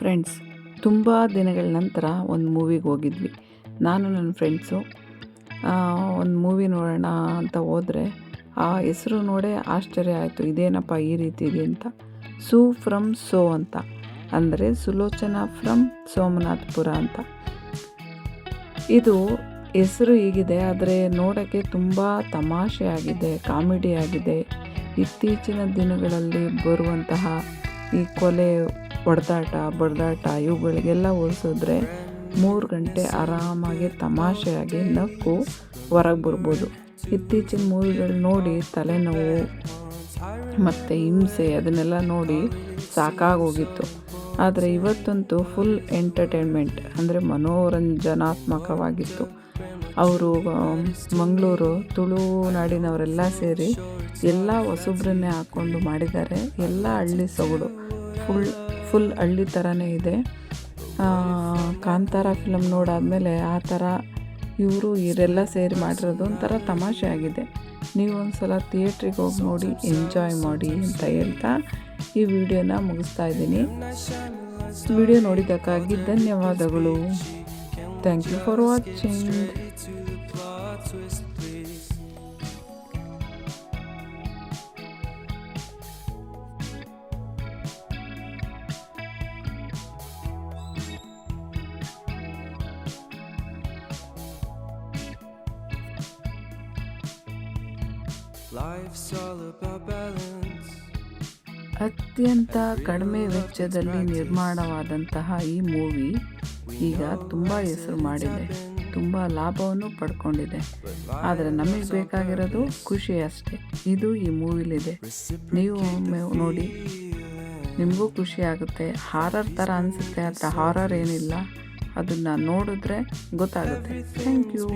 Friends ತುಂಬ ದಿನಗಳ ನಂತರ ಒಂದು ಮೂವಿಗೆ ಹೋಗಿದ್ವಿ. ನಾನು ನನ್ನ ಫ್ರೆಂಡ್ಸು ಒಂದು ಮೂವಿ ನೋಡೋಣ ಅಂತ ಹೋದರೆ ಆ ಹೆಸರು ನೋಡೇ ಆಶ್ಚರ್ಯ ಆಯಿತು. ಇದೇನಪ್ಪ ಈ ರೀತಿ ಇದೆ ಅಂತ. ಸೂ ಫ್ರಮ್ ಸೋ ಅಂತ. ಅಂದರೆ ಸುಲೋಚನಾ ಫ್ರಮ್ ಸೋಮನಾಥ್ಪುರ ಅಂತ. ಇದು ಹೆಸರು ಹೀಗಿದೆ, ಆದರೆ ನೋಡೋಕ್ಕೆ ತುಂಬ ತಮಾಷೆ ಆಗಿದೆ, ಕಾಮಿಡಿ ಆಗಿದೆ. ಇತ್ತೀಚಿನ ದಿನಗಳಲ್ಲಿ ಬರುವಂತಹ ಈ ಕೊಲೆ ಹೊಡೆದಾಟ ಬಡ್ದಾಟ, ಇವುಗಳಿಗೆಲ್ಲ ಹೋಲಿಸಿದ್ರೆ ಮೂರು ಗಂಟೆ ಆರಾಮಾಗಿ ತಮಾಷೆಯಾಗಿ ನಕ್ಕು ಹೊರಗೆ ಬರ್ಬೋದು. ಇತ್ತೀಚಿನ ಮೂವಿಗಳು ನೋಡಿ ತಲೆನೋವು ಮತ್ತು ಹಿಂಸೆ ಅದನ್ನೆಲ್ಲ ನೋಡಿ ಸಾಕಾಗೋಗಿತ್ತು. ಆದರೆ ಇವತ್ತಂತೂ ಫುಲ್ ಎಂಟರ್ಟೈನ್ಮೆಂಟ್, ಅಂದರೆ ಮನೋರಂಜನಾತ್ಮಕವಾಗಿತ್ತು. ಅವರು ಮಂಗಳೂರು, ತುಳು ನಾಡಿನವರೆಲ್ಲ ಸೇರಿ ಎಲ್ಲ ಹೊಸಬ್ರನ್ನೇ ಹಾಕ್ಕೊಂಡು ಮಾಡಿದ್ದಾರೆ. ಎಲ್ಲ ಹಳ್ಳಿ ಸೊಗಡು, ಫುಲ್ ಫುಲ್ ಹಳ್ಳಿ ಥರನೇ ಇದೆ. ಕಾಂತಾರ ಫಿಲಮ್ ನೋಡಾದಮೇಲೆ ಆ ಥರ ಇವರು ಇವರೆಲ್ಲ ಸೇರಿ ಮಾಡಿರೋದು ಒಂಥರ ತಮಾಷೆ ಆಗಿದೆ. ನೀವು ಒಂದು ಸಲ ಥಿಯೇಟ್ರಿಗೆ ಹೋಗಿ ನೋಡಿ ಎಂಜಾಯ್ ಮಾಡಿ ಅಂತ ಹೇಳ್ತಾ ಈ ವಿಡಿಯೋನ ಮುಗಿಸ್ತಾ ಇದ್ದೀನಿ. ವಿಡಿಯೋ ನೋಡಿದ್ದಕ್ಕಾಗಿ ಧನ್ಯವಾದಗಳು. ಥ್ಯಾಂಕ್ ಯು ಫಾರ್ ವಾಚಿಂಗ್ ಅತ್ಯಂತ ಕಡಿಮೆ ವೆಚ್ಚದಲ್ಲಿ ನಿರ್ಮಾಣವಾದಂತಹ ಈ ಮೂವಿ ಈಗ ತುಂಬ ಹೆಸರು ಮಾಡಿದೆ. ತುಂಬ ಲಾಭವನ್ನು ಪಡ್ಕೊಂಡಿದೆ. ಆದರೆ ನಮಗೆ ಬೇಕಾಗಿರೋದು ಖುಷಿ ಅಷ್ಟೇ. ಇದು ಈ ಮೂವಿಲಿದೆ ನೀವು ಒಮ್ಮೆ ನೋಡಿ. ನಿಮಗೂ ಖುಷಿ ಆಗುತ್ತೆ. ಹಾರರ್ ಥರ ಅನಿಸುತ್ತೆ ಆದರೆ ಹಾರರ್ ಏನಿಲ್ಲ. ಅದನ್ನು ನೋಡಿದ್ರೆ ಗೊತ್ತಾಗುತ್ತೆ. Thank you